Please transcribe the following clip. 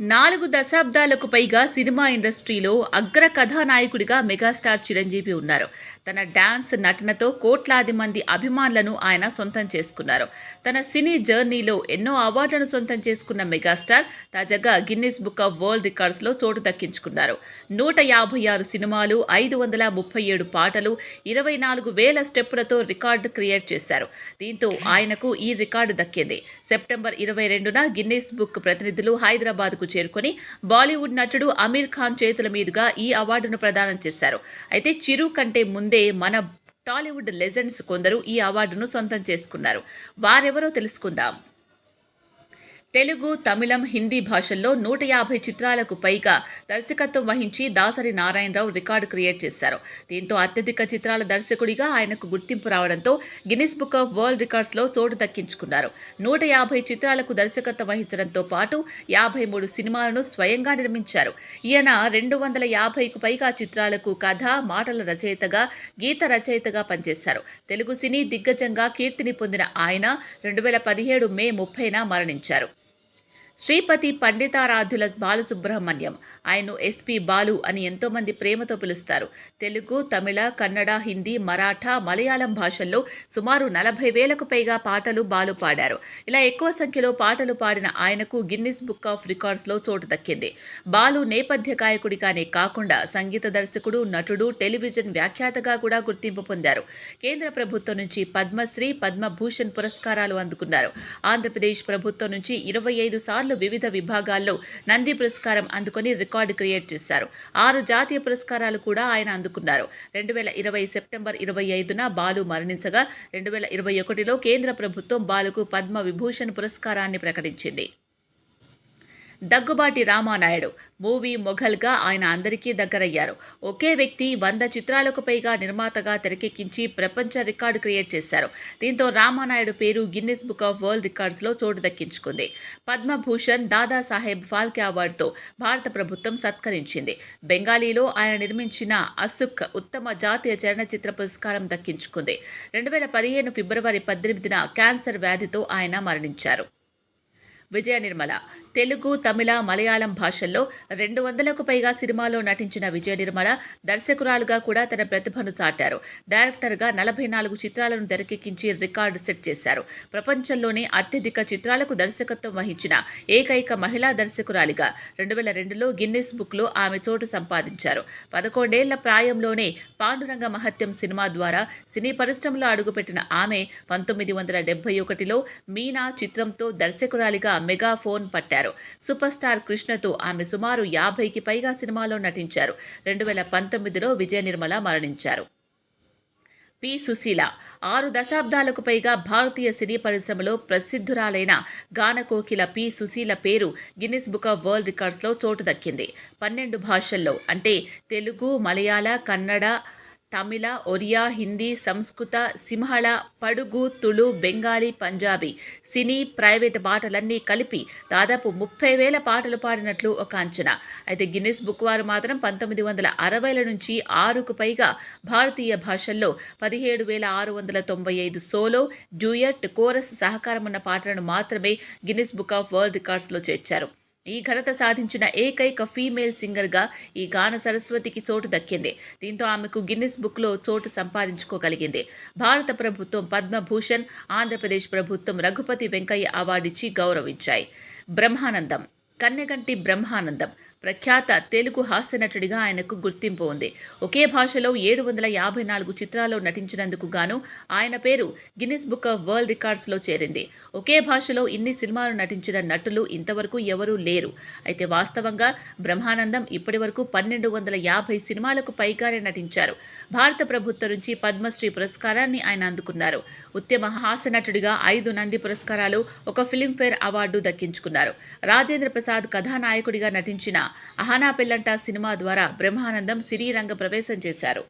నాలుగు దశాబ్దాలకు పైగా సినిమా ఇండస్ట్రీలో అగ్ర కథానాయకుడిగా మెగాస్టార్ చిరంజీవి ఉన్నారు. తన డాన్స్ నటనతో కోట్లాది మంది అభిమానులను ఆయన సొంతం చేసుకున్నారు. తన సినీ జర్నీలో ఎన్నో అవార్డులను సొంతం చేసుకున్న మెగాస్టార్ తాజాగా గిన్నిస్ బుక్ ఆఫ్ వరల్డ్ రికార్డ్స్లో చోటు దక్కించుకున్నారు. నూట యాభై ఆరు సినిమాలు ఐదు వందల ముప్పై ఏడు పాటలు ఇరవై నాలుగు వేల స్టెప్పులతో రికార్డు క్రియేట్ చేశారు. దీంతో ఆయనకు ఈ రికార్డు దక్కింది. సెప్టెంబర్ ఇరవై రెండున గిన్నిస్ బుక్ ప్రతినిధులు హైదరాబాద్కు చేరుకొని బాలీవుడ్ నటుడు అమీర్ ఖాన్ చేతుల మీదుగా ఈ అవార్డును ప్రదానం చేశారు. అయితే చిరు కంటే ముందే మన టాలీవుడ్ లెజెండ్స్ కొందరు ఈ అవార్డును సొంతం చేసుకున్నారు. వారెవరో తెలుసుకుందాం. తెలుగు తమిళం హిందీ భాషల్లో నూట యాభై చిత్రాలకు పైగా దర్శకత్వం వహించి దాసరి నారాయణరావు రికార్డు క్రియేట్ చేశారు. దీంతో అత్యధిక చిత్రాల దర్శకుడిగా ఆయనకు గుర్తింపు రావడంతో గిన్నిస్ బుక్ ఆఫ్ వరల్డ్ రికార్డ్స్లో చోటు దక్కించుకున్నారు. నూట యాభై చిత్రాలకు దర్శకత్వం వహించడంతో పాటు యాభై మూడు సినిమాలను స్వయంగా నిర్మించారు. ఈయన రెండు వందల యాభైకు పైగా చిత్రాలకు కథ మాటల రచయితగా గీత రచయితగా పనిచేశారు. తెలుగు సినీ దిగ్గజంగా కీర్తిని పొందిన ఆయన రెండు వేల పదిహేడు మే ముప్పైన మరణించారు. శ్రీపతి పండితారాధ్యుల బాలసుబ్రహ్మణ్యం. ఆయన్ను ఎస్పి బాలు అని ఎంతోమంది ప్రేమతో పిలుస్తారు. తెలుగు తమిళ కన్నడ హిందీ మరాఠా మలయాళం భాషల్లో సుమారు నలభై వేలకు పైగా పాటలు బాలు పాడారు. ఇలా ఎక్కువ సంఖ్యలో పాటలు పాడిన ఆయనకు గిన్నిస్ బుక్ ఆఫ్ రికార్డ్స్లో చోటు దక్కింది. బాలు నేపథ్య గాయకుడిగానే కాకుండా సంగీత దర్శకుడు నటుడు టెలివిజన్ వ్యాఖ్యాతగా కూడా గుర్తింపు పొందారు. కేంద్ర ప్రభుత్వం నుంచి పద్మశ్రీ పద్మభూషణ్ పురస్కారాలు అందుకున్నారు. ఆంధ్రప్రదేశ్ ప్రభుత్వం నుంచి ఇరవై ఐదు సార్లు వివిధ విభాగాల్లో నంది పురస్కారం అందుకొని రికార్డు క్రియేట్ చేశారు. ఆరు జాతీయ పురస్కారాలు కూడా ఆయన అందుకున్నారు. రెండు వేల ఇరవై సెప్టెంబర్ ఇరవై ఐదున బాలు మరణించగా రెండు వేల ఇరవై ఒకటిలో కేంద్ర ప్రభుత్వం బాలుకు పద్మ విభూషణ్ పురస్కారాన్ని ప్రకటించింది. దగ్గుబాటి రామానాయుడు. మూవీ మొఘల్గా ఆయన అందరికీ దగ్గరయ్యారు. ఒకే వ్యక్తి వంద చిత్రాలకు పైగా నిర్మాతగా తెరకెక్కించి ప్రపంచ రికార్డు క్రియేట్ చేశారు. దీంతో రామానాయుడు పేరు గిన్నిస్ బుక్ ఆఫ్ వరల్డ్ రికార్డ్స్లో చోటు దక్కించుకుంది. పద్మభూషణ్ దాదాసాహెబ్ ఫాల్కే అవార్డుతో భారత ప్రభుత్వం సత్కరించింది. బెంగాలీలో ఆయన నిర్మించిన అసుక్ ఉత్తమ జాతీయ చలనచిత్ర పురస్కారం దక్కించుకుంది. రెండు వేల పదిహేను ఫిబ్రవరి పద్దెనిమిదిన క్యాన్సర్ వ్యాధితో ఆయన మరణించారు. విజయ నిర్మల. తెలుగు తమిళ మలయాళం భాషల్లో రెండు వందలకు పైగా సినిమాలో నటించిన విజయ నిర్మల దర్శకురాలుగా కూడా తన ప్రతిభను చాటారు. డైరెక్టర్గా నలభై నాలుగు చిత్రాలను తెరకెక్కించి రికార్డు సెట్ చేశారు. ప్రపంచంలోనే అత్యధిక చిత్రాలకు దర్శకత్వం వహించిన ఏకైక మహిళా దర్శకురాలిగా రెండు వేల రెండులో గిన్నిస్ బుక్లో ఆమె చోటు సంపాదించారు. పదకొండేళ్ళ ప్రాయంలోనే పాండురంగ మహత్యం సినిమా ద్వారా సినీ పరిశ్రమలో అడుగుపెట్టిన ఆమె పంతొమ్మిది వందల డెబ్బై ఒకటిలో మీనా చిత్రంతో దర్శకురాలిగా మెగా ఫోన్ పట్టారు. సూపర్ స్టార్ కృష్ణతో ఆమె సుమారు యాభైకి పైగా సినిమాలో నటించారు. రెండు వేల పంతొమ్మిదిలో విజయ నిర్మల మరణించారు. పి. సుశీల ఆరు దశాబ్దాలకు పైగా భారతీయ సినీ పరిశ్రమలో ప్రసిద్ధురాలైన గానకోకిల పి. సుశీల పేరు గిన్నిస్ బుక్ ఆఫ్ వరల్డ్ రికార్డ్స్లో చోటు దక్కింది. పన్నెండు భాషల్లో అంటే తెలుగు మలయాళ కన్నడ తమిళ ఒరియా హిందీ సంస్కృత సింహళ పడుగు తుళు బెంగాలీ పంజాబీ సినీ ప్రైవేట్ పాటలన్నీ కలిపి దాదాపు ముప్పై వేల పాటలు పాడినట్లు ఒక అంచనా. అయితే గిన్నిస్ బుక్ వారు మాత్రం పంతొమ్మిది వందల అరవైల నుంచి ఆరుకు పైగా భారతీయ భాషల్లో పదిహేడు వేల ఆరు వందల తొంభై ఐదు సోలో డ్యూయట్ కోరస్ సహకారం ఉన్న పాటలను మాత్రమే గిన్నిస్ బుక్ ఆఫ్ వరల్డ్ రికార్డ్స్లో చేర్చారు. ఈ ఘనత సాధించిన ఏకైక ఫీమేల్ సింగర్గా ఈ గాన సరస్వతికి చోటు దక్కింది. దీంతో ఆమెకు గిన్నిస్ బుక్లో చోటు సంపాదించుకోగలిగింది. భారత ప్రభుత్వం పద్మభూషణ్ ఆంధ్రప్రదేశ్ ప్రభుత్వం రఘుపతి వెంకయ్య అవార్డిచ్చి గౌరవించాయి. బ్రహ్మానందం కన్నెగంటి బ్రహ్మానందం ప్రఖ్యాత తెలుగు హాస్య నటుడిగా ఆయనకు గుర్తింపు ఉంది. ఒకే భాషలో ఏడు వందల యాభై నాలుగు చిత్రాల్లో నటించినందుకు గాను ఆయన పేరు గిన్నిస్ బుక్ ఆఫ్ వరల్డ్ రికార్డ్స్లో చేరింది. ఒకే భాషలో ఇన్ని సినిమాలు నటించిన నటులు ఇంతవరకు ఎవరూ లేరు. అయితే వాస్తవంగా బ్రహ్మానందం ఇప్పటి వరకు పన్నెండు వందల యాభై సినిమాలకు పైగానే నటించారు. భారత ప్రభుత్వం నుంచి పద్మశ్రీ పురస్కారాన్ని ఆయన అందుకున్నారు. ఉత్తమ హాస్య నటుడిగా ఐదు నంది పురస్కారాలు ఒక ఫిలింఫేర్ అవార్డు దక్కించుకున్నారు. రాజేంద్ర ప్రసాద్ కథానాయకుడిగా నటించిన అహానా పెల్లంట సినిమా ద్వారా బ్రహ్మానందం సినీ రంగ ప్రవేశం చేశారు.